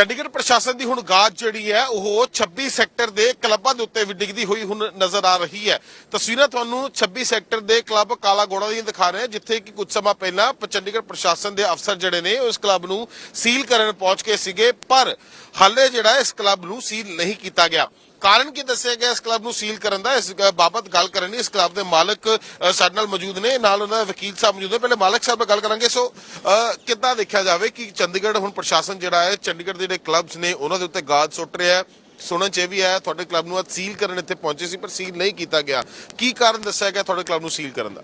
ਚੰਡੀਗੜ੍ਹ ਪ੍ਰਸ਼ਾਸਨ ਦੀ ਹੁਣ ਗਾਜ ਜਿਹੜੀ ਹੈ, ਉਹ 26 ਸੈਕਟਰ ਦੇ ਕਲੱਬਾਂ ਦੇ ਉੱਤੇ ਵੀ ਡਿੱਗਦੀ ਹੋਈ ਹੁਣ ਨਜ਼ਰ ਆ ਰਹੀ ਹੈ। ਤਸਵੀਰਾਂ ਤੁਹਾਨੂੰ 26 ਸੈਕਟਰ ਦੇ ਕਲੱਬ ਕਾਲਾ ਗੋੜਾ ਦੀਆਂ ਦਿਖਾ ਰਹੇ ਹਾਂ, ਜਿੱਥੇ ਕਿ ਕੁਝ ਸਮਾਂ ਪਹਿਲਾਂ ਚੰਡੀਗੜ੍ਹ ਪ੍ਰਸ਼ਾਸਨ ਦੇ ਅਫਸਰ ਜਿਹੜੇ ਨੇ, ਉਸ ਕਲੱਬ ਨੂੰ ਸੀਲ ਕਰਨ ਪਹੁੰਚ ਕੇ ਸੀਗੇ, ਪਰ ਹਾਲੇ ਜਿਹੜਾ ਇਸ ਕਲੱਬ ਨੂੰ ਸੀਲ ਨਹੀਂ ਕੀਤਾ ਗਿਆ। ਕਾਰਨ ਕੀ ਦੱਸਿਆ ਗਿਆ ਇਸ ਕਲੱਬ ਨੂੰ ਸੀਲ ਕਰਨ ਦਾ? ਇਸ ਬਾਬਤ ਗੱਲ ਕਰਨ ਲਈ ਇਸ ਕਲੱਬ ਦੇ ਮਾਲਕ ਸਾਡੇ ਨਾਲ ਮੌਜੂਦ ਨੇ ਨਾਲ ਉਹਨਾਂ ਦੇ ਵਕੀਲ ਸਾਹਿਬ ਮੌਜੂਦ ਨੇ। ਪਹਿਲੇ ਮਾਲਕ ਸਾਹਿਬ ਨਾਲ ਗੱਲ ਕਰਾਂਗੇ। ਸੋ ਕਿੱਦਾਂ ਦੇਖਿਆ ਜਾਵੇ ਕਿ ਚੰਡੀਗੜ੍ਹ ਹੁਣ ਪ੍ਰਸ਼ਾਸਨ ਜਿਹੜਾ ਹੈ ਚੰਡੀਗੜ੍ਹ ਦੇ ਜਿਹੜੇ ਕਲੱਬਸ ਨੇ ਉਹਨਾਂ ਦੇ ਉੱਤੇ ਗਾਜ ਸੁੱਟ ਰਿਹਾ ਹੈ? ਸੁਣਨ ਚ ਇਹ ਵੀ ਆਇਆ ਤੁਹਾਡੇ ਕਲੱਬ ਨੂੰ ਅੱਜ ਸੀਲ ਕਰਨ ਇੱਥੇ ਪਹੁੰਚੇ ਸੀ ਪਰ ਸੀਲ ਨਹੀਂ ਕੀਤਾ ਗਿਆ। ਕੀ ਕਾਰਨ ਦੱਸਿਆ ਗਿਆ ਤੁਹਾਡੇ ਕਲੱਬ ਨੂੰ ਸੀਲ ਕਰਨ ਦਾ?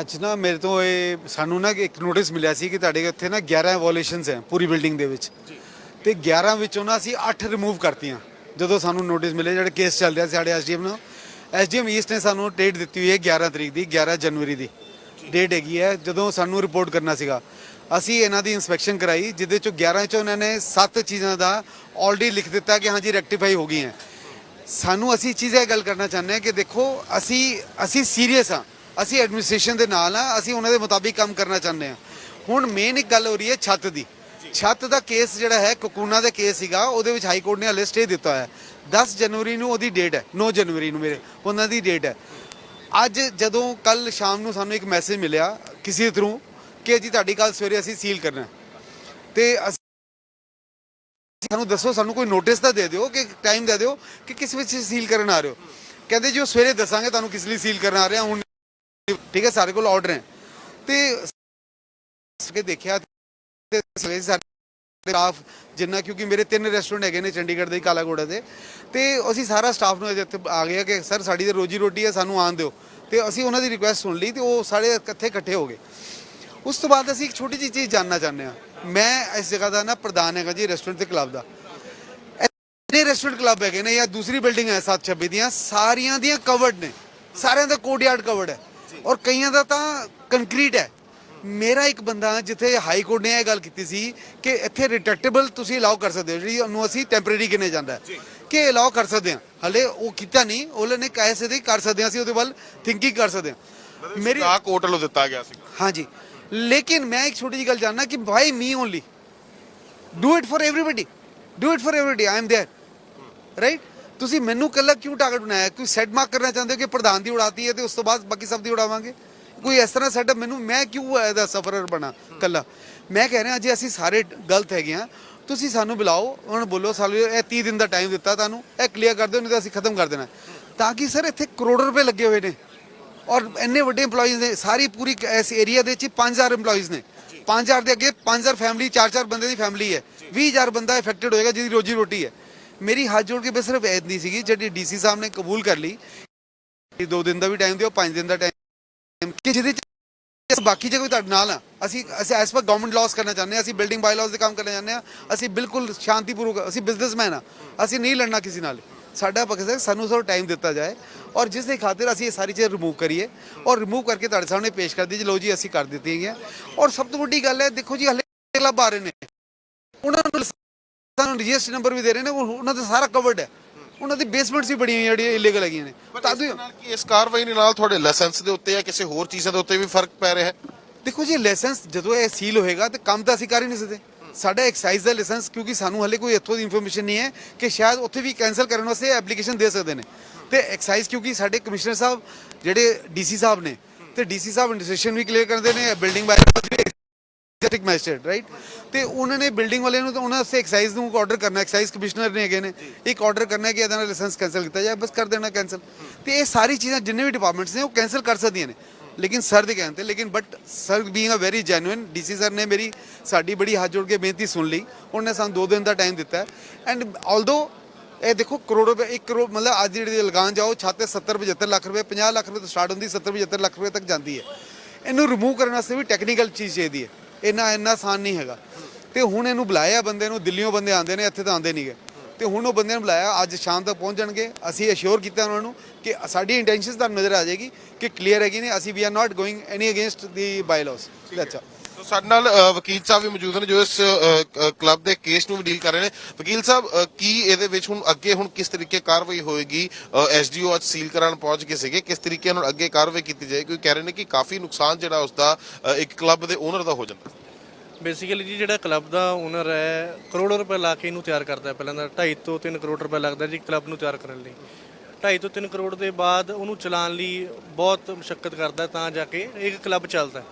ਅੱਜ ਨਾ ਮੇਰੇ ਤੋਂ ਇਹ ਸਾਨੂੰ ਨਾ ਇੱਕ ਨੋਟਿਸ ਮਿਲਿਆ ਸੀ ਕਿ ਤੁਹਾਡੇ ਇੱਥੇ ਨਾ 11 ਵਾਇਓਲੇਸ਼ਨਸ ਹੈ ਪੂਰੀ ਬਿਲਡਿੰਗ ਦੇ ਵਿੱਚ। ਤੇ 11 ਵਿੱਚੋਂ ਨਾ ਅਸੀਂ 8 ਰਿਮੂਵ ਕਰਤੀਆਂ। ਜਦੋਂ ਸਾਨੂੰ ਨੋਟਿਸ ਮਿਲੇ, ਜਿਹੜੇ ਕੇਸ ਚੱਲ ਰਿਹਾ ਸੀ ਸਾਡੇ ਐਸਡੀਐਮ ਨੂੰ ਐਸਡੀਐਮ ਈਸਟ ਨੇ ਸਾਨੂੰ ਡੇਟ ਦਿੱਤੀ ਹੋਈ ਹੈ 11 ਤਰੀਕ ਦੀ 11 ਜਨਵਰੀ ਦੀ। ਡੇਟ ਹੈਗੀ ਹੈ, ਜਦੋਂ ਸਾਨੂੰ ਰਿਪੋਰਟ ਕਰਨਾ ਸੀਗਾ। ਅਸੀਂ ਇਹਨਾਂ ਦੀ ਇਨਸਪੈਕਸ਼ਨ ਕਰਾਈ, ਜਿਹਦੇ ਚੋਂ 11 ਚੋਂ ਇਹਨਾਂ ਨੇ 7 ਚੀਜ਼ਾਂ ਦਾ ਆਲਰੇਡੀ ਲਿਖ ਦਿੱਤਾ ਕਿ ਹਾਂਜੀ ਰੈਕਟੀਫਾਈ ਹੋ ਗਈਆਂ। ਸਾਨੂੰ ਅਸੀਂ ਚੀਜ਼ ਇਹ ਗੱਲ ਕਰਨਾ ਚਾਹੁੰਦੇ ਹਾਂ ਕਿ ਦੇਖੋ, ਅਸੀਂ ਅਸੀਂ ਸੀਰੀਅਸ ਹਾਂ। ਅਸੀਂ ਐਡਮਿਨਿਸਟ੍ਰੇਸ਼ਨ ਦੇ ਨਾਲ ਆ ਅਸੀਂ ਉਹਨਾਂ ਦੇ ਮੁਤਾਬਿਕ ਕੰਮ ਕਰਨਾ ਚਾਹੁੰਦੇ ਹਾਂ। ਹੁਣ ਮੇਨ ਇੱਕ ਗੱਲ ਹੋ ਰਹੀ ਹੈ ਛੱਤ ਦੀ। ਛੱਤ ਦਾ ਕੇਸ ਜਿਹੜਾ ਹੈ, ਕੋਕੂਨਾ ਦਾ ਕੇਸ ਸੀਗਾ, ਉਹਦੇ ਵਿੱਚ ਹਾਈ ਕੋਰਟ ਨੇ ਹਲੇ ਸਟੇ ਦਿੱਤਾ ਹੋਇਆ ਹੈ। 10 ਜਨਵਰੀ ਨੂੰ ਉਹਦੀ ਡੇਟ ਹੈ 9 ਜਨਵਰੀ ਨੂੰ ਮੇਰੇ, ਉਹਨਾਂ ਦੀ ਡੇਟ ਹੈ। ਅੱਜ ਜਦੋਂ ਕੱਲ ਸ਼ਾਮ ਨੂੰ ਸਾਨੂੰ ਇੱਕ ਮੈਸੇਜ ਮਿਲਿਆ ਕਿਸੇ ਥਰੂ ਕਿ ਜੀ ਤੁਹਾਡੀ ਕੱਲ ਸਵੇਰੇ ਅਸੀਂ ਸੀਲ ਕਰਨਾ ਹੈ। ਤੇ ਅਸੀਂ, ਸਾਨੂੰ ਦੱਸੋ, ਸਾਨੂੰ ਕੋਈ ਨੋਟਿਸ ਤਾਂ ਦੇ ਦਿਓ ਕਿ ਟਾਈਮ ਦੇ ਦਿਓ ਕਿ ਕਿਸ ਵਿੱਚ ਸੀਲ ਕਰਨ ਆ ਰਹੇ ਹੋ। ਕਹਿੰਦੇ ਜੀ ਉਹ ਸਵੇਰੇ ਦੱਸਾਂਗੇ, ਤੁਹਾਨੂੰ ਕਿਸ ਲਈ ਸੀਲ ਕਰਨ ਆ ਰਹੇ ਹਾਂ, ਹੁਣ ਠੀਕ ਹੈ ਸਾਡੇ ਕੋਲ ਆਰਡਰ ਹੈ। ਤੇ ਕੇ ਦੇਖਿਆ ਤੇ ਸਵੇਰੇ ਸਾਡੇ ਸਟਾਫ ਜਿੰਨਾ ਕਿਉਂਕਿ ਮੇਰੇ ਤਿੰਨ ਰੈਸਟੋਰੈਂਟ ਹੈਗੇ ਨੇ ਚੰਡੀਗੜ੍ਹ ਦੇ ਕਾਲਾਗੋੜਾ ਦੇ। ਤੇ ਅਸੀਂ ਸਾਰਾ ਸਟਾਫ ਨੂੰ ਇੱਥੇ ਆ ਗਿਆ ਕਿ ਸਰ ਸਾਡੀ ਤਾਂ ਰੋਜੀ ਰੋਟੀ ਹੈ ਸਾਨੂੰ ਆਣ ਦਿਓ। ਤੇ ਅਸੀਂ ਉਹਨਾਂ ਦੀ ਰਿਕੁਐਸਟ ਸੁਣ ਲਈ ਤੇ ਉਹ ਸਾਰੇ ਇਕੱਠੇ ਇਕੱਠੇ ਹੋ ਗਏ। ਉਸ ਤੋਂ ਬਾਅਦ ਅਸੀਂ ਇੱਕ ਛੋਟੀ ਜਿਹੀ ਚੀਜ਼ ਜਾਨਣਾ ਚਾਹੁੰਦੇ ਹਾਂ। ਮੈਂ ਇਸ ਜਗ੍ਹਾ ਦਾ ਨਾ ਪ੍ਰਧਾਨ ਹੈਗਾ ਜੀ ਰੈਸਟੋਰੈਂਟ ਤੇ ਕਲੱਬ ਦਾ। ਜਿਹੜੇ ਰੈਸਟੋਰੈਂਟ ਕਲੱਬ ਹੈਗੇ ਨੇ ਜਾਂ ਦੂਸਰੀ ਬਿਲਡਿੰਗ ਹੈ 726 ਦੀਆਂ ਸਾਰੀਆਂ ਦੀਆਂ ਕਵਰਡ ਨੇ। ਸਾਰਿਆਂ ਦਾ ਕੋਰਟਯਾਰਡ ਕਵਰਡ ਹੈ। ਔਰ ਕਈਆਂ ਦਾ ਤਾਂ ਕੰਕਰੀਟ ਹੈ। ਮੇਰਾ ਇੱਕ ਬੰਦਾ ਜਿੱਥੇ ਹਾਈ ਕੋਰਟ ਨੇ ਇਹ ਗੱਲ ਕੀਤੀ ਸੀ ਕਿ ਇੱਥੇ ਰਿਟੈਕਟੇਬਲ ਤੁਸੀਂ ਅਲਾਉ ਕਰ ਸਕਦੇ ਹੋ ਜਿਹੜੀ ਉਹਨੂੰ ਅਸੀਂ ਟੈਂਪਰੇਰੀ ਕਿਨੇ ਜਾਂਦਾ ਕਿ ਅਲਾਉ ਕਰ ਸਕਦੇ ਹਾਂ। ਹਲੇ ਉਹ ਕੀਤਾ ਨਹੀਂ ਉਹਨਾਂ ਨੇ ਕਹਿ ਸਕਦੇ ਕਰ ਸਕਦੇ ਹਾਂ ਅਸੀਂ ਉਹਦੇ ਵੱਲ ਥਿੰਕਿੰਗ ਕਰ ਸਕਦੇ ਹਾਂ। ਮੇਰੀ ਆ ਕੋਰਟ ਨੂੰ ਦਿੱਤਾ ਗਿਆ ਸੀ ਹਾਂਜੀ ਲੇਕਿਨ ਮੈਂ ਇੱਕ ਛੋਟੀ ਜਿਹੀ ਗੱਲ ਜਾਨਣਾ ਕਿ why me only do it for everybody do it for everybody I am there right ਤੁਸੀਂ ਮੈਨੂੰ ਕੱਲਾ ਕਿਉਂ ਟਾਰਗੇਟ ਬਣਾਇਆ? ਕਿ ਸੈਟ ਮਾਰਕ ਕਰਨਾ ਚਾਹੁੰਦੇ ਹੋ ਕਿ ਪ੍ਰਧਾਨ ਦੀ ਉਡਾਤੀ ਹੈ ਤੇ ਉਸ ਤੋਂ ਬਾਅਦ ਬਾਕੀ ਸਭ ਦੀ ਉਡਾਵਾਂਗੇ? ਕੋਈ ਇਸ ਤਰ੍ਹਾਂ ਸੈਟਅਪ ਮੈਨੂੰ, ਮੈਂ ਕਿਉਂ ਇਹਦਾ ਸਫਰਰ ਬਣਾ ਕੱਲਾ ਮੈਂ ਕਹਿ ਰਿਹਾ, ਜੇ ਅਸੀਂ ਸਾਰੇ ਗਲਤ ਹੈਗੇ ਆ ਤੁਸੀਂ ਸਾਨੂੰ ਬੁਲਾਓ, ਉਹਨਾਂ ਨੂੰ ਬੋਲੋ, ਸਾਨੂੰ ਇਹ 30 ਦਿਨ ਦਾ ਟਾਈਮ ਦਿੱਤਾ ਤੁਹਾਨੂੰ, ਇਹ ਕਲੀਅਰ ਕਰ ਦਿਓ, ਨਹੀਂ ਤਾਂ ਅਸੀਂ ਖਤਮ ਕਰ ਦੇਣਾ। ਤਾਂ ਕਿ ਸਰ ਇੱਥੇ ਕਰੋੜ ਰੁਪਏ ਲੱਗੇ ਹੋਏ ਨੇ। ਔਰ ਇੰਨੇ ਵੱਡੇ EMPLOYEES ਨੇ, ਸਾਰੀ ਪੂਰੀ ਇਸ ਏਰੀਆ ਦੇ ਵਿੱਚ ਹੀ 5000 EMPLOYEES ਨੇ। 5000 ਦੇ ਅੱਗੇ 5000 ਫੈਮਿਲੀ 4-4 ਬੰਦੇ ਦੀ ਫੈਮਿਲੀ ਹੈ। 20000 ਬੰਦਾ ਇਫੈਕਟਡ ਹੋਏਗਾ, ਜਿਹਦੀ ਰੋਜੀ ਰੋਟੀ ਹੈ। ਮੇਰੀ ਹੱਥ ਜੋੜ ਕੇ ਬਸ ਸਿਰਫ ਐਤਨੀ ਸੀਗੀ, ਜਿਹੜੀ ਡੀਸੀ ਸਾਹਿਬ ਨੇ ਕਬੂਲ ਕਰ ਲਈ। ਕਿ ਦੋ ਦਿਨ ਦਾ ਵੀ ਟਾਈਮ ਦਿਓ, ਪੰਜ ਦਿਨ ਦਾ ਟਾਈਮ ਕਿ ਜਿਹਦੇ ਚ ਬਾਕੀ ਜੇ ਕੋਈ ਤੁਹਾਡੇ ਨਾਲ ਆ, ਅਸੀਂ ਅਸੀਂ ਐਸ ਪਰ ਗਵਰਨਮੈਂਟ ਲਾਸ ਕਰਨਾ ਚਾਹੁੰਦੇ ਹਾਂ ਅਸੀਂ ਬਿਲਡਿੰਗ ਬਾਈ ਲਾਸ ਦੇ ਕੰਮ ਕਰਨਾ ਚਾਹੁੰਦੇ ਹਾਂ ਅਸੀਂ ਬਿਲਕੁਲ ਸ਼ਾਂਤੀਪੂਰਵਕ, ਅਸੀਂ ਬਿਜ਼ਨਸਮੈਨ ਆ, ਅਸੀਂ ਨਹੀਂ ਲੜਨਾ ਕਿਸੇ ਨਾਲ। ਸਾਡਾ ਮਕਸਦ ਹੈ ਸਾਨੂੰ ਸੋ ਟਾਈਮ ਦਿੱਤਾ ਜਾਏ ਔਰ ਜਿਸ ਦੇ ਖਾਤਰ ਅਸੀਂ ਇਹ ਸਾਰੀ ਚੀਜ਼ ਰਿਮੂਵ ਕਰੀਏ ਔਰ ਰਿਮੂਵ ਕਰਕੇ ਤੁਹਾਡੇ ਸਾਹਮਣੇ ਪੇਸ਼ ਕਰ ਦਈਏ ਲੋ ਜੀ ਅਸੀਂ ਕਰ ਦਿੱਤੀਆਂ ਗਈਆਂ। ਔਰ ਸਭ ਤੋਂ ਵੱਡੀ ਗੱਲ ਹੈ, ਦੇਖੋ ਜੀ, ਹਲੇ ਕਲੱਬ ਆ ਰਹੇ ਨੇ। ਉਹਨਾਂ ਨੂੰ ਸਾਨੂੰ ਰਜਿਸਟਰ ਨੰਬਰ ਵੀ ਦੇ ਰਹੇ ਨੇ ਉਹਨਾਂ ਦਾ ਸਾਰਾ ਕਵਰਡ ਹੈ। ਉਹਨਾਂ ਦੀ ਬੇਸਮੈਂਟਸ ਵੀ ਬੜੀਆਂ ਜਿਹੜੀਆਂ ਇਲੀਗਲ ਹੈਗੀਆਂ ਨੇ। ਤਾਂ ਇਸ ਨਾਲ ਕੀ ਇਸ ਕਾਰਵਾਈ ਦੇ ਨਾਲ ਤੁਹਾਡੇ ਲਾਇਸੈਂਸ ਦੇ ਉੱਤੇ ਜਾਂ ਕਿਸੇ ਹੋਰ ਚੀਜ਼ਾਂ ਦੇ ਉੱਤੇ ਵੀ ਫ਼ਰਕ ਪੈ ਰਿਹਾ ਹੈ? ਦੇਖੋ ਜੀ ਲਾਇਸੈਂਸ ਜਦੋਂ ਇਹ ਸੀਲ ਹੋਏਗਾ ਤੇ ਕੰਮ ਤਾਂ ਅਸੀਂ ਕਰ ਹੀ ਨਹੀਂ ਸਕਦੇ। ਸਾਡਾ ਐਕਸਾਈਜ਼ ਦਾ ਲਾਇਸੈਂਸ ਕਿਉਂਕਿ ਸਾਨੂੰ ਹਲੇ ਕੋਈ ਇੱਥੋਂ ਦੀ ਇਨਫੋਰਮੇਸ਼ਨ ਨਹੀਂ ਹੈ ਕਿ ਸ਼ਾਇਦ ਉੱਥੇ ਵੀ ਕੈਨਸਲ ਕਰਨ ਵਾਸਤੇ ਐਪਲੀਕੇਸ਼ਨ ਦੇ ਸਕਦੇ ਨੇ। ਤੇ ਐਕਸਾਈਜ਼ ਕਿਉਂਕਿ ਸਾਡੇ ਕਮਿਸ਼ਨਰ ਸਾਹਿਬ ਜਿਹੜੇ ਡੀਸੀ ਸਾਹਿਬ ਨੇ ਤੇ ਡੀਸੀ ਸਾਹਿਬ ਇਨਵੈਸਟੀਗੇਸ਼ਨ ਵੀ ਕਲੀਅਰ ਕਰਦੇ ਨੇ ਬਿਲਡਿੰਗ ਬਾਰੇ ਡਿਸਟ੍ਰਿਕਟ ਮੈਜਿਸਟ੍ਰੇਟ ਰਾਈਟ ਤੇ ਉਹਨਾਂ ਨੇ ਬਿਲਡਿੰਗ ਵਾਲਿਆਂ ਨੂੰ ਤਾਂ ਉਹਨਾਂ ਵਾਸਤੇ ਐਕਸਾਈਜ਼ ਨੂੰ ਆਰਡਰ ਕਰਨਾ ਐਕਸਾਈਜ਼ ਕਮਿਸ਼ਨਰ ਨੇ ਹੈਗੇ ਨੇ। ਇੱਕ ਆਰਡਰ ਕਰਨਾ ਕਿ ਇਹਦਾ ਲਾਇਸੈਂਸ ਕੈਨਸਲ ਕੀਤਾ ਜਾਏ, ਬਸ ਕਰ ਦੇਣਾ ਕੈਨਸਲ ਤੇ ਇਹ ਸਾਰੀ ਚੀਜ਼ਾਂ ਜਿੰਨੇ ਵੀ ਡਿਪਾਰਟਮੈਂਟਸ ਨੇ ਉਹ ਕੈਨਸਲ ਕਰ ਸਕਦੀਆਂ ਨੇ। ਲੇਕਿਨ ਸਰ ਦੇ ਕਹਿਣ ਤੇ, ਲੇਕਿਨ but sir being a very genuine DC sir ਨੇ ਮੇਰੀ ਸਾਡੀ ਬੜੀ ਹੱਥ ਜੋੜ ਕੇ ਬੇਨਤੀ ਸੁਣ ਲਈ। ਉਹਨੇ ਸਾਨੂੰ ਦੋ ਦਿਨ ਦਾ ਟਾਈਮ ਦਿੱਤਾ। ਐਂਡ ਆਲਦੋ ਇਹ ਦੇਖੋ ਕਰੋੜ ਰੁਪਏ 1 ਕਰੋੜ ਮਤਲਬ ਅੱਜ ਜਿਹੜੀ ਲਗਾਨ ਜਾਓ, ਛੱਤ ਤੇ 70 75 ਲੱਖ ਰੁਪਏ 50 ਲੱਖ ਰੁਪਏ ਤੋਂ ਸਟਾਰਟ ਹੁੰਦੀ 70 75 ਲੱਖ ਰੁਪਏ ਤੱਕ ਜਾਂਦੀ ਹੈ। ਇਹਨੂੰ ਰਿਮੂਵ ਕਰਨ ਵਾਸਤੇ ਵੀ ਟੈਕਨੀਕਲ ਚੀਜ਼ ਚਾਹੀਦੀ ਹੈ। ਇੰਨਾ ਇੰਨਾ ਆਸਾਨ ਨਹੀਂ ਹੈਗਾ। ਤੇ ਹੁਣ ਇਹਨੂੰ ਬੁਲਾਇਆ ਬੰਦੇ ਨੂੰ ਦਿੱਲੀੋਂ ਬੰਦੇ ਆਉਂਦੇ ਨੇ, ਇੱਥੇ ਤਾਂ ਆਉਂਦੇ ਨਹੀਂਗੇ। ਤੇ ਹੁਣ ਉਹ ਬੰਦੇ ਨੂੰ ਬੁਲਾਇਆ, ਅੱਜ ਸ਼ਾਮ ਤੱਕ ਪਹੁੰਚ ਜਾਣਗੇ। ਅਸੀਂ ਅਸ਼ੋਰ ਕੀਤਾ ਉਹਨਾਂ ਨੂੰ ਕਿ ਸਾਡੀ ਇੰਟੈਂਸ਼ਨਸ ਤੁਹਾਨੂੰ ਨਜ਼ਰ ਆ ਜਾਏਗੀ ਕਿ ਕਲੀਅਰ ਹੈਗੀ ਨੇ, ਅਸੀਂ we are not going any against the bylaws ਅੱਛਾ ਸਾਡੇ ਨਾਲ ਵਕੀਲ ਸਾਹਿਬ ਵੀ ਮੌਜੂਦ ਨੇ ਜੋ ਇਸ ਕਲੱਬ ਦੇ ਕੇਸ ਨੂੰ ਵੀ ਡੀਲ ਕਰ ਰਹੇ ਨੇ। ਵਕੀਲ ਸਾਹਿਬ ਕੀ ਇਹਦੇ ਵਿੱਚ ਹੁਣ ਅੱਗੇ ਹੁਣ ਕਿਸ ਤਰੀਕੇ ਕਾਰਵਾਈ ਹੋਏਗੀ? ਐਸਡੀਓ ਅੱਜ ਸੀਲ ਕਰਾਉਣ ਪਹੁੰਚ ਗਏ ਸੀਗੇ। ਕਿਸ ਤਰੀਕੇ ਨਾਲ ਅੱਗੇ ਕਾਰਵਾਈ ਕੀਤੀ ਜਾਏ ਕਿਉਂਕਿ ਕਹਿ ਰਹੇ ਨੇ ਕਿ ਕਾਫੀ ਨੁਕਸਾਨ ਜਿਹੜਾ ਉਸ ਦਾ ਇੱਕ ਕਲੱਬ ਦੇ ਓਨਰ ਦਾ ਹੋ ਜਾਂਦਾ। ਬੇਸਿਕਲੀ ਜੀ ਜਿਹੜਾ ਕਲੱਬ ਦਾ ਓਨਰ ਹੈ, ਕਰੋੜਾਂ ਰੁਪਏ ਲਾ ਕੇ ਇਹਨੂੰ ਤਿਆਰ ਕਰਦਾ ਪਹਿਲਾਂ ਦਾ 2.5 ਤੋਂ 3 ਕਰੋੜ ਰੁਪਏ ਲੱਗਦਾ ਜੀ ਕਲੱਬ ਨੂੰ ਤਿਆਰ ਕਰਨ ਲਈ। 2.5 ਤੋਂ 3 ਕਰੋੜ ਦੇ ਬਾਅਦ ਉਹਨੂੰ ਚਲਾਉਣ ਲਈ ਬਹੁਤ ਮੁਸ਼ਕਲ ਕਰਦਾ ਤਾਂ ਜਾ ਕੇ ਇੱਕ ਕਲੱਬ ਚੱਲਦਾ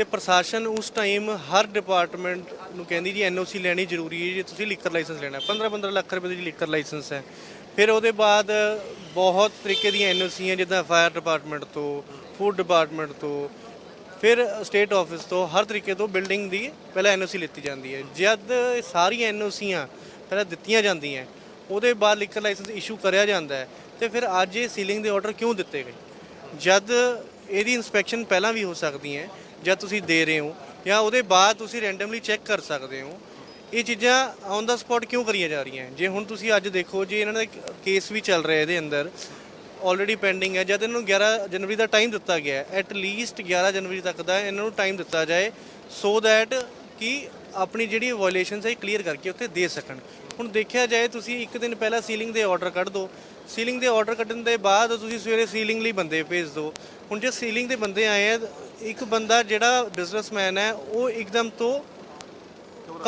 ਤੇ ਪ੍ਰਸ਼ਾਸਨ ਉਸ ਟਾਈਮ ਹਰ ਡਿਪਾਰਟਮੈਂਟ ਨੂੰ ਕਹਿੰਦੀ ਜੀ ਐਨਓਸੀ ਲੈਣੀ ਜ਼ਰੂਰੀ ਹੈ ਜੇ, ਤੁਸੀਂ ਲੀਕਰ ਲਾਇਸੈਂਸ ਲੈਣਾ 15-15 ਲੱਖ ਰੁਪਏ ਦੀ ਲੀਕਰ ਲਾਇਸੈਂਸ ਹੈ। ਫਿਰ ਉਹਦੇ ਬਾਅਦ ਬਹੁਤ ਤਰੀਕੇ ਦੀਆਂ ਐਨਓਸੀਆਂ ਜਿੱਦਾਂ ਫਾਇਰ ਡਿਪਾਰਟਮੈਂਟ ਤੋਂ, ਫੂਡ ਡਿਪਾਰਟਮੈਂਟ ਤੋਂ, ਫਿਰ ਸਟੇਟ ਆਫਿਸ ਤੋਂ, ਹਰ ਤਰੀਕੇ ਤੋਂ ਬਿਲਡਿੰਗ ਦੀ ਪਹਿਲਾਂ ਐਨਓਸੀ ਲਿੱਤੀ ਜਾਂਦੀ ਹੈ। ਜਦ ਇਹ ਸਾਰੀਆਂ ਐਨਓਸੀਆਂ ਪਹਿਲਾਂ ਦਿੱਤੀਆਂ ਜਾਂਦੀਆਂ, ਉਹਦੇ ਬਾਅਦ ਲਿਕਰ ਲਾਇਸੈਂਸ ਇਸ਼ੂ ਕਰਿਆ ਜਾਂਦਾ ਹੈ ਤੇ ਫਿਰ ਅੱਜ ਇਹ ਸੀਲਿੰਗ ਦੇ ਆਰਡਰ ਕਿਉਂ ਦਿੱਤੇ ਗਏ? ਜਦ ਇਹਦੀ ਇਨਸਪੈਕਸ਼ਨ ਪਹਿਲਾਂ ਵੀ ਹੋ ਸਕਦੀ ਹੈ ਜਾਂ ਤੁਸੀਂ ਦੇ ਰਹੇ ਹੋ ਜਾਂ ਉਹਦੇ ਬਾਅਦ ਤੁਸੀਂ ਰੈਂਡਮਲੀ ਚੈੱਕ ਕਰ ਸਕਦੇ ਹੋ, ਇਹ ਚੀਜ਼ਾਂ ਔਨ ਦਾ ਸਪੌਟ ਕਿਉਂ ਕਰੀਆਂ ਜਾ ਰਹੀਆਂ? ਜੇ ਹੁਣ ਤੁਸੀਂ ਅੱਜ ਦੇਖੋ, ਜੇ ਇਹਨਾਂ ਦਾ ਕੇਸ ਵੀ ਚੱਲ ਰਿਹਾ ਇਹਦੇ ਅੰਦਰ ਆਲਰੇਡੀ ਪੈਂਡਿੰਗ ਹੈ, ਜਦ ਇਹਨਾਂ ਨੂੰ 11 ਜਨਵਰੀ ਦਾ ਟਾਈਮ ਦਿੱਤਾ ਗਿਆ ਹੈ ਐਟ ਲੀਸਟ 11 ਜਨਵਰੀ ਤੱਕ ਦਾ ਇਹਨਾਂ ਨੂੰ ਟਾਈਮ ਦਿੱਤਾ ਜਾਏ ਸੋ ਦੈਟ ਕਿ ਆਪਣੀ ਜਿਹੜੀ ਵਾਇਲੇਸ਼ਨਸ ਹੈ ਕਲੀਅਰ ਕਰਕੇ ਉੱਥੇ ਦੇ ਸਕਣ। ਹੁਣ ਦੇਖਿਆ ਜਾਏ, ਤੁਸੀਂ ਇੱਕ ਦਿਨ ਪਹਿਲਾਂ ਸੀਲਿੰਗ ਦੇ ਆਰਡਰ ਕੱਢ ਦਿਓ ਸੀਲਿੰਗ ਦੇ ਆਰਡਰ ਕੱਢਣ ਦੇ ਬਾਅਦ ਤੁਸੀਂ ਸਵੇਰੇ ਸੀਲਿੰਗ ਲਈ ਬੰਦੇ ਭੇਜ ਦਿਓ ਹੁਣ ਜੇ ਸੀਲਿੰਗ ਦੇ ਬੰਦੇ ਆਏ ਆ ਇੱਕ ਬੰਦਾ ਜਿਹੜਾ ਬਿਜ਼ਨਸਮੈਨ ਹੈ ਉਹ ਇੱਕਦਮ ਤੋਂ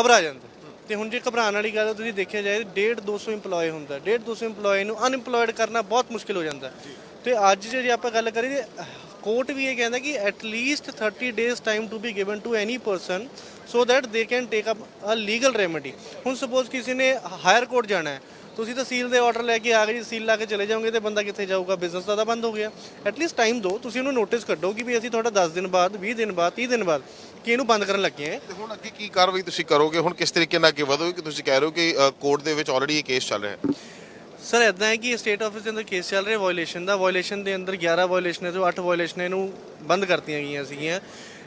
ਘਬਰਾ ਜਾਂਦਾ। ਤੇ ਹੁਣ ਜੇ ਘਬਰਾਉਣ ਵਾਲੀ ਗੱਲ ਹੈ, ਤੁਸੀਂ ਦੇਖਿਆ ਜਾਏ 1.5 200 EMPLOYE ਹੁੰਦਾ। 1.5 200 EMPLOYE ਨੂੰ ਅਨਇੰਪਲੋਇਡ ਕਰਨਾ ਬਹੁਤ ਮੁਸ਼ਕਿਲ ਹੋ ਜਾਂਦਾ। ਤੇ ਅੱਜ ਜੇ ਆਪਾਂ ਗੱਲ ਕਰੀਏ ਕੋਰਟ ਵੀ ਇਹ ਕਹਿੰਦਾ ਕਿ at least 30 days time to be given to any person so that they can take up a legal remedy ਹੁਣ ਸਪੋਜ਼ ਕਿਸੇ ਨੇ ਹਾਇਰ ਕੋਰਟ ਜਾਣਾ ਹੈ ਤੁਸੀਂ ਤਾਂ ਸੀਲ ਦੇ ਆਰਡਰ ਲੈ ਕੇ ਆ ਗਏ ਜੀ ਸੀਲ ਲਾ ਕੇ ਚਲੇ ਜਾਓਗੇ ਤੇ ਬੰਦਾ ਕਿੱਥੇ ਜਾਊਗਾ? ਬਿਜ਼ਨਸ ਤਾਂ ਬੰਦ ਹੋ ਗਿਆ। ਐਟਲੀਸਟ ਟਾਈਮ ਦਿਓ ਤੁਸੀਂ ਉਹਨੂੰ ਨੋਟਿਸ ਕੱਢੋ ਕਿ ਵੀ ਅਸੀਂ ਤੁਹਾਡਾ 10 ਦਿਨ ਬਾਅਦ 20 ਦਿਨ ਬਾਅਦ 30 ਦਿਨ ਬਾਅਦ ਕਿ ਇਹਨੂੰ ਬੰਦ ਕਰਨ ਲੱਗੇ ਹਾਂ। ਤੇ ਹੁਣ ਅੱਗੇ ਕੀ ਕਾਰਵਾਈ ਤੁਸੀਂ ਕਰੋਗੇ? ਹੁਣ ਕਿਸ ਤਰੀਕੇ ਨਾਲ ਅੱਗੇ ਵਧੋਗੇ? ਕਿ ਤੁਸੀਂ ਕਹਿ ਰਹੇ ਹੋ ਕਿ ਕੋਰਟ ਦੇ ਵਿੱਚ ਆਲਰੇਡੀ ਇਹ ਕੇਸ ਚੱਲ ਰਿਹਾ ਹੈ? ਸਰ ਇਦਾਂ ਹੈ ਕਿ ਸਟੇਟ ਆਫਿਸ ਦੇ ਅੰਦਰ ਕੇਸ ਚੱਲ ਰਿਹਾ ਵਾਇਓਲੇਸ਼ਨ ਦਾ। ਵਾਇਓਲੇਸ਼ਨ ਦੇ ਅੰਦਰ 11 ਵਾਇਓਲੇਸ਼ਨ ਹੈ ਜੋ 8 ਵਾਇਓਲੇਸ਼ਨ ਇਹਨੂੰ ਬੰਦ ਕਰਤੀਆਂ ਗਈਆਂ ਸੀਗੀਆਂ।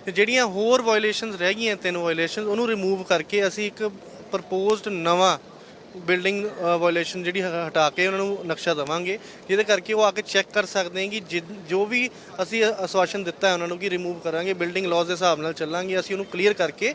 ਤੇ ਜਿਹੜੀਆਂ ਹੋਰ ਵਾਇਓਲੇਸ਼ਨਸ ਰਹਿ ਗਈਆਂ ਤਿੰਨ ਵਾਇਓਲੇਸ਼ਨਸ ਉਹਨੂੰ ਰਿਮੂਵ ਕਰਕੇ ਅਸੀਂ ਇੱਕ ਪ੍ਰਪੋਜ਼ਡ ਨਵਾਂ ਬਿਲਡਿੰਗ ਵਾਇਓਲੇਸ਼ਨ ਜਿਹੜੀ ਹ- ਹਟਾ ਕੇ ਉਹਨਾਂ ਨੂੰ ਨਕਸ਼ਾ ਦਵਾਂਗੇ। ਜਿਹਦੇ ਕਰਕੇ ਉਹ ਆ ਕੇ ਚੈੱਕ ਕਰ ਸਕਦੇ ਹਨ ਕਿ ਜਿ- ਜੋ ਵੀ ਅਸੀਂ ਅਸਵਾਸ਼ਨ ਦਿੱਤਾ ਹੈ ਉਹਨਾਂ ਨੂੰ ਕਿ ਰਿਮੂਵ ਕਰਾਂਗੇ ਬਿਲਡਿੰਗ ਲਾਜ਼ ਦੇ ਹਿਸਾਬ ਨਾਲ ਚੱਲਾਂਗੇ ਅਸੀਂ ਉਹਨੂੰ ਕਲੀਅਰ ਕਰਕੇ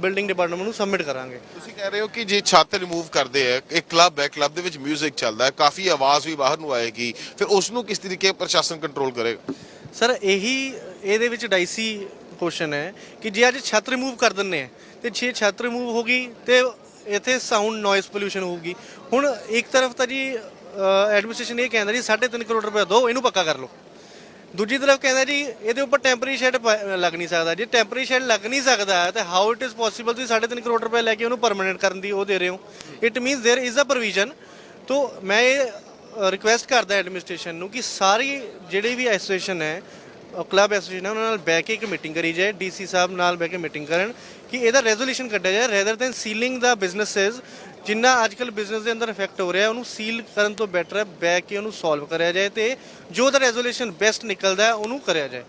ਬਿਲਡਿੰਗ ਡਿਪਾਰਟਮੈਂਟ ਨੂੰ ਸਬਮਿਟ ਕਰਾਂਗੇ। ਤੁਸੀਂ ਕਹਿ ਰਹੇ ਹੋ ਕਿ ਜੇ ਛੱਤ ਰਿਮੂਵ ਕਰਦੇ ਆ ਇੱਕ ਕਲੱਬ ਹੈ ਕਲੱਬ ਦੇ ਵਿੱਚ 뮤직 ਚੱਲਦਾ ਹੈ ਕਾਫੀ ਆਵਾਜ਼ ਵੀ ਬਾਹਰ ਨੂੰ ਆਏਗੀ। ਫਿਰ ਉਸ ਨੂੰ ਕਿਸ ਤਰੀਕੇ ਪ੍ਰਸ਼ਾਸਨ ਕੰਟਰੋਲ ਕਰੇਗਾ ਸਰ ਇਹੀ ਇਹਦੇ ਵਿੱਚ ਡਾਈਸੀ ਕੁਐਸਚਨ ਹੈ ਕਿ ਜੇ ਅੱਜ ਛੱਤ ਰਿਮੂਵ ਕਰ ਦਿੰਨੇ ਆ ਤੇ ਜੇ ਛੱਤ ਰਿਮੂਵ ਹੋ ਗਈ ਤੇ ਇੱਥੇ ਸਾਊਂਡ ਨੋਇਸ ਪੋਲੂਸ਼ਨ ਹੋਊਗੀ ਹੁਣ ਇੱਕ ਤਰਫ ਤਾਂ ਜੀ ਐਡਮਿਨਿਸਟ੍ਰੇਸ਼ਨ ਇਹ ਕਹਿੰਦਾ ਜੀ 3.5 ਕਰੋੜ ਰੁਪਏ ਦਿਓ ਇਹਨੂੰ ਪੱਕਾ ਕਰ ਲਓ ਦੂਜੀ ਤਰਫ ਕਹਿੰਦਾ ਜੀ ਇਹਦੇ ਉੱਪਰ ਟੈਂਪਰੇਰੀ ਸ਼ੈਡ ਲੱਗ ਨਹੀਂ ਸਕਦਾ ਜੇ ਟੈਂਪਰੇਰੀ ਸ਼ੈਡ ਲੱਗ ਨਹੀਂ ਸਕਦਾ ਤੇ ਹਾਊ ਇਟ ਇਜ਼ ਪੋਸੀਬਲ ਤੁਸੀਂ 3.5 ਕਰੋੜ ਰੁਪਏ ਲੈ ਕੇ ਉਹਨੂੰ ਪਰਮਨੈਂਟ ਕਰਨ ਦੀ ਉਹ ਦੇ ਰਹੇ ਹੋ it means there is a provision ਤੋ ਮੈਂ ਇਹ ਰਿਕੁਐਸਟ ਕਰਦਾ ਐਡਮਿਨਿਸਟ੍ਰੇਸ਼ਨ ਨੂੰ ਕਿ ਸਾਰੀ ਜਿਹੜੀ ਵੀ ਐਸੋਸੀਏਸ਼ਨ ਹੈ ਕਲੱਬ ਐਸੋਸੀਏਸ਼ਨ ਉਹਨਾਂ ਨਾਲ ਬਹਿ ਕੇ ਇੱਕ ਮੀਟਿੰਗ ਕਰੀ ਜਾਏ ਡੀਸੀ ਸਾਹਿਬ ਨਾਲ ਬਹਿ ਕੇ ਮੀਟਿੰਗ ਕਰਨ ਕਿ ਇਹਦਾ ਰੈਜ਼ੋਲੂਸ਼ਨ ਕੱਢਿਆ ਜਾਏ ਰੈਦਰ ਦੈਨ ਸੀਲਿੰਗ ਦਾ ਬਿਜ਼ਨੈਸਸ ਜਿੰਨਾ ਅੱਜਕੱਲ ਬਿਜ਼ਨਸ ਦੇ ਅੰਦਰ ਇਫੈਕਟ ਹੋ ਰਿਹਾ, ਉਹਨੂੰ ਸੀਲ ਕਰਨ ਤੋਂ ਬੈਟਰ ਹੈ, ਬਹਿ ਕੇ ਉਹਨੂੰ ਸੋਲਵ ਕਰਿਆ ਜਾਏ ਤੇ ਜੋ ਦਾ ਰੈਜ਼ੋਲੂਸ਼ਨ ਬੈਸਟ ਨਿਕਲਦਾ ਉਹਨੂੰ ਕਰਿਆ ਜਾਏ।